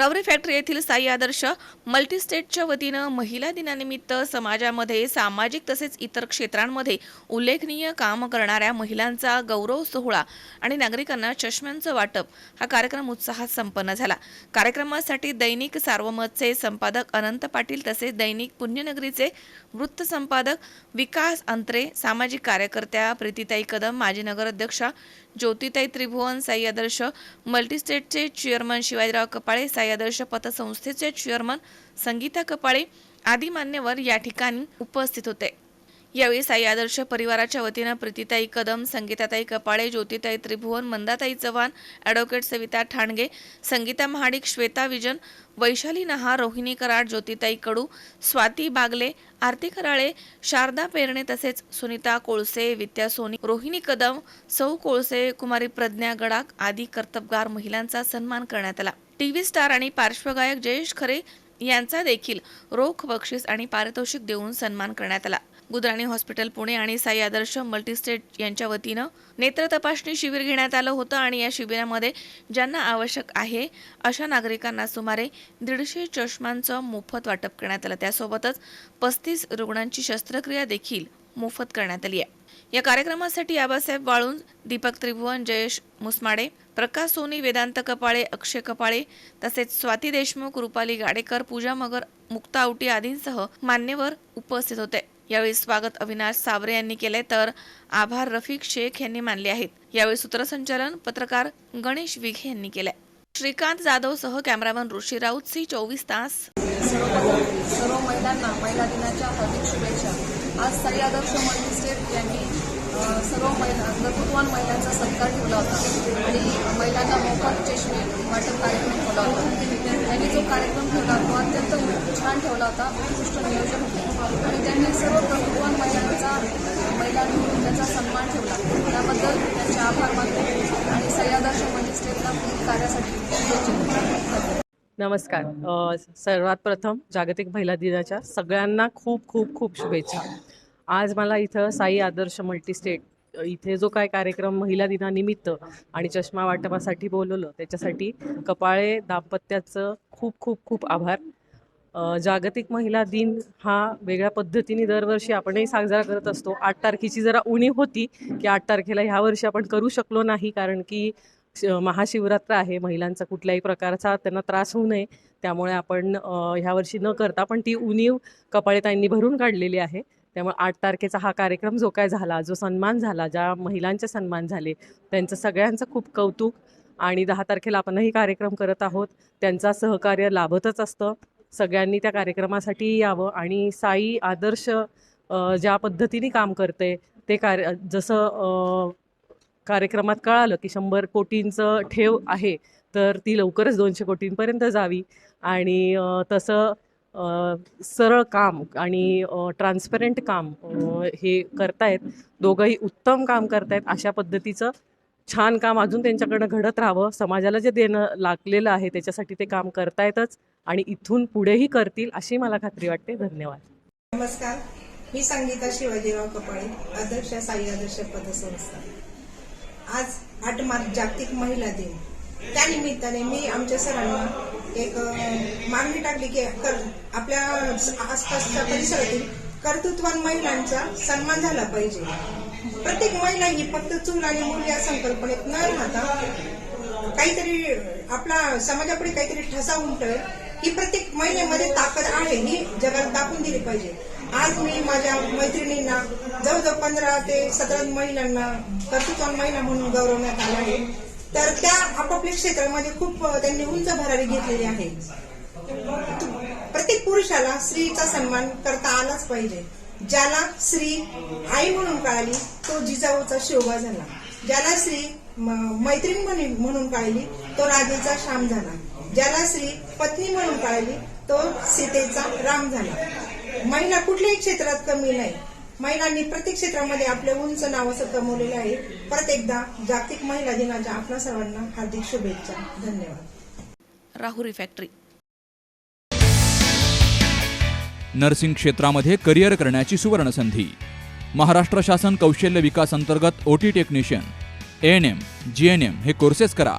रावरे factory येथील साई आदर्श मल्टीस्टेटच्या वतीनं महिला दिनानिमित्त समाजामध्ये सामाजिक तसेच इतर क्षेत्रांमध्ये उल्लेखनीय काम करणाऱ्या महिलांचा गौरव सोहळा आणि नागरिकांना चष्म्यांचं वाटप हा कार्यक्रम उत्साहात संपन्न झाला. कार्यक्रमासाठी दैनिक सार्वमतचे संपादक अनंत पाटील तसेच दैनिक पुण्यनगरीचे वृत्त संपादक विकास अंत्रे सामाजिक कार्यकर्त्या प्रीतिताई कदम माजी नगराध्यक्षा ज्योतिताई त्रिभुवन साई आदर्श मल्टीस्टेटचे चेअरमन शिवाजीराव कपाळे साई आदर्श पतसंस्थेचे चेअरमन संगीता कपाळे आदी मान्यवर या ठिकाणी उपस्थित होते. यावेळी साई आदर्श परिवाराच्या वतीनं प्रीतीताई कदम संगीताताई कपाळे ज्योतिताई त्रिभुवन मंदाताई चव्हाण ॲडव्होकेट सविता ठाणगे संगीता महाडिक श्वेता विजन वैशाली नहा रोहिणी कराड ज्योतिताई कडू स्वाती बागले आरती कराळे शारदा पेरणे तसेच सुनीता कोळसे विद्या सोनी रोहिणी कदम सौ कोळसे कुमारी प्रज्ञा गडाक आदी कर्तबगार महिलांचा सन्मान करण्यात आला. टीव्ही स्टार आणि पार्श्वगायक जयेश खरे यांचा देखील रोख बक्षीस आणि पारितोषिक देऊन सन्मान करण्यात आला. गुदराणी हॉस्पिटल पुणे आणि साई आदर्श मल्टीस्टेट यांच्या वतीनं नेत्र तपासणी शिबिर घेण्यात आलं होतं आणि या शिबिरामध्ये ज्यांना आवश्यक आहे अशा नागरिकांना सुमारे दीडशे चष्मांचं मोफत वाटप करण्यात आलं. त्यासोबतच पस्तीस रुग्णांची शस्त्रक्रिया देखील मोफत करण्यात आली आहे. या कार्यक्रमासाठी आबासाहेब वाळून दीपक त्रिभुवन जयेश मुसमाडे प्रकाश सोनी वेदांत कपाळे अक्षय कपाळे तसेच स्वाती देशमुख रुपाली गाडेकर पूजा मगर मुक्ता आवटी आदींसह मान्यवर उपस्थित होते. यावेळी स्वागत अविनाश सावरे यांनी केले तर आभार रफिक शेख यांनी मानले आहेत. यावेळी सूत्रसंचालन पत्रकार गणेश विघे यांनी केले श्रीकांत जाधव सह कॅमेरामन ऋषी राऊत. सी चोवीस तास. सर्व महिलांना महिला दिनाच्या हार्दिक शुभेच्छा. आज साई आदर्श मल्टीस्टेट यांनी सर्व महिला कर्तृत्वान महिलांचा सत्कार ठेवला होता. आणि महिलांना मोफत चष्मे वाटप कार्यक्रम ठेवला होता. त्यांनी जो कार्यक्रम ठेवला तो अत्यंत छान ठेवला होता. उत्कृष्ट नियोजन होतं. आणि त्यांनी सर्व कर्तृत्वान महिलांचा महिलांनी त्याचा सन्मान ठेवला. त्याबद्दल त्यांचे आभार मानले आणि साई मजिस्ट्रेटला पुढील कार्यासाठी नमस्कार. सर्वात प्रथम जागतिक महिला दिनाच्या सगळ्यांना खूप खूप खूप शुभेच्छा. आज मला इथं साई आदर्श मल्टीस्टेट अ, इथे जो काय कार्यक्रम महिला दिनानिमित्त आणि चष्मा वाटपासाठी बोलवलं त्याच्यासाठी कपाळे दाम्पत्याचं खूप खूप खूप आभार. जागतिक महिला दिन हा वेगळ्या पद्धतीने दरवर्षी आपणही साजरा करत असतो. आठ तारखेची जरा उणीव होती की आठ तारखेला ह्या वर्षी आपण करू शकलो नाही कारण की श- महाशिवरात्र आहे. महिलांचा कुठल्याही प्रकारचा त्यांना त्रास होऊ नये. त्यामुळे आपण ह्यावर्षी ह्या वर्षी न करता पण ती उणीव कपाळेताईंनी भरून काढलेली आहे. त्यामुळे आठ तारखेचा हा कार्यक्रम जो काय झाला जो सन्मान झाला ज्या महिलांचे सन्मान झाले त्यांचं सगळ्यांचं खूप कौतुक आणि दहा तारखेला आपणही कार्यक्रम करत आहोत. त्यांचा सहकार्य लाभतच असतं. सगळ्यांनी त्या कार्यक्रमासाठी यावं आणि साई आदर्श ज्या पद्धतीने काम करते ते कार्य जसं कार्यक्रमात कळालं की शंभर कोटींचं ठेव आहे तर ती लवकरच दोनशे कोटींपर्यंत जावी आणि तसं सरळ काम आणि ट्रान्सपरंट काम हे करतायत दोघंही उत्तम काम करतायत अशा पद्धतीचं छान काम अजून त्यांच्याकडनं घडत राहावं समाजाला जे देणं लागलेलं आहे त्याच्यासाठी ते काम करतायतच. आणि इथून पुढेही करतील अशी मला खात्री वाटते. धन्यवाद. नमस्कार. मी संगीता शिवाजीराव कपाळे अध्यक्ष साई आदर्श पतसंस्था. आज आठ मार्च जागतिक महिला दिन. त्यानिमित्ताने मी आमच्या सरांना एक मागणी टाकली की आपल्या आसपासच्या परिसरातील कर्तृत्वान महिलांचा सन्मान झाला पाहिजे. प्रत्येक महिला ही फक्त चूल आणि मूल या संकल्पनेत न राहता काहीतरी आपला समाजापुढे काहीतरी ठसा उमटल ही प्रत्येक महिलेमध्ये ताकद आहे ही जगाला दाखवून दिली पाहिजे. आज मी माझ्या मैत्रिणींना जवळजवळ पंधरा ते सतरा महिलांना कर्तृत्वान महिला म्हणून गौरवण्यात आला आहे. तर त्या आपापल्या क्षेत्रामध्ये खूप त्यांनी उंच भरारी घेतलेली आहे. प्रत्येक पुरुषाला स्त्रीचा सन्मान करता आलाच पाहिजे. ज्याला स्त्री आई म्हणून कळाली तो जिजाऊचा शोभा झाला. ज्याला स्त्री मैत्रीण म्हणून कळली तो राजेचा श्याम झाला. ज्याला स्त्री पत्नी म्हणून कळली तो सीतेचा राम झाला. महिला कुठल्याही क्षेत्रात कमी नाही. महिलांनी प्रत्येक क्षेत्रामध्ये आपले उंच नाव असं कमवलेलं आहे. परत एकदा जागतिक महिला दिनाच्या आपल्या सर्वांना हार्दिक शुभेच्छा. धन्यवाद. राहुरी फॅक्टरी. नर्सिंग क्षेत्रामध्ये करिअर करण्याची सुवर्णसंधी. महाराष्ट्र शासन कौशल्य विकास अंतर्गत OT technician. N M G N M हे कोर्सेस करा.